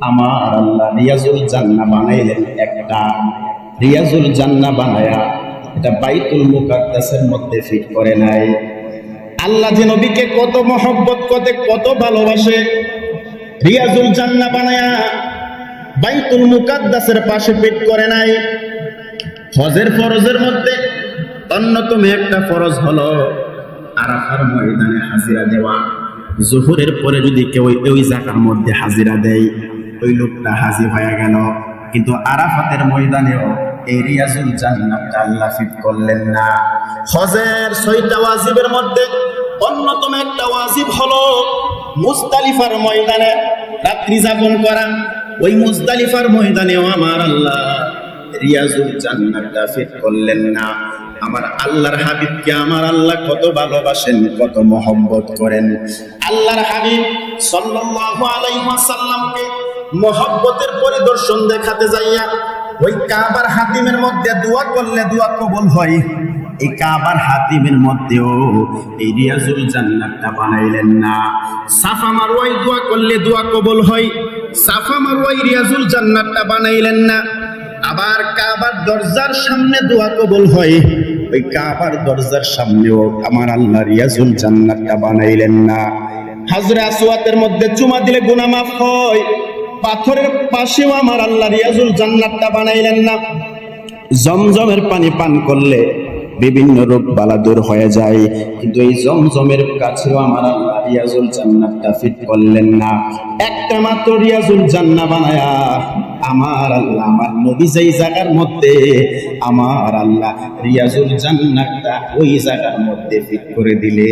আমার আল্লাহ রিয়াজুল জান্না বানাইলেন একটা। রিয়াজুল জান্না বানায়া এটা বাইতুল মুকাদ্দাসের মধ্যে ফিট করে নাই। আল্লাহ যে নবীকে কত মহব্বত, কত কত ভালোবাসে, রিয়াজুল জান্না বানায়া বাইতুল মুকাদ্দাসের পাশে ফিট করে নাই। হজের ফরজের মধ্যে অন্যতম একটা ফরজ হলো আরাফার ময়দানে হাজিরা দেওয়া। জোহরের পরে যদি কেউ ওই জায়গার মধ্যে হাজিরা দেয় ওই লোকটা হাজির হয়ে গেল। কিন্তু আরাফাতের ময়দানেও এই রিয়াজুল জান্নাতটা আল্লাহ ফিট করলেন না। হজের ছয়টা ওয়াজিবের মধ্যে অন্যতম একটা ওয়াজিব হলো মুস্তালিফার ময়দানে রাত্রি যাপন করা। ওই মুস্তালিফার ময়দানেও আমার আল্লাহ রিয়াজুল জান্নাতটা ফিট করলেন না। আমার আল্লাহর হাবিবকে আমার আল্লাহ কত ভালোবাসেন, কত মহব্বত করেন। আল্লাহর হাবিব সাল্লাল্লাহু আলাইহি ওয়াসাল্লামকে মহব্বতের পরিদর্শন দেখাতে যাইয়া ওই কাবার হাতিমের মধ্যে দোয়া করলে দোয়া কবুল হয়। এই কাবার হাতিমের মধ্যেও এই রিয়াজুল জান্নাতটা বানাইলেন না। সাফা মারওয়াই দোয়া করলে দোয়া কবুল হয়। সাফা মারওয়াই রিয়াজুল জান্নাতটা বানাইলেন না। আবার কাবার দরজার সামনে দোয়া কবুল হয়। ওই কাবার দরজার সামনেও আমার আল্লাহ রিয়াজুল জান্নাতটা বানাইলেন না। হাজরা আসওয়াতের মধ্যে চুমা দিলে গুনাহ মাফ হয়। পাথরের পাশেও আমার আল্লাহ রিয়াজুল জান্নাতটা বানাইলেন না। জমজমের পানি পান করলে বিভিন্ন রোগ বালা দূর হয়ে যায়। কিন্তু এই জমজমের কাছেও আমার আল্লাহ রিয়াজুল জান্নাতটা ফিট করলেন না। একটা মাত্র রিয়াজুল জান্না বানায়া আমার আল্লাহ, আমার নবী যেই জায়গার মধ্যে, আমার আল্লাহ রিয়াজুল জান্নাতটা ওই জায়গার মধ্যে ফিট করে দিলে।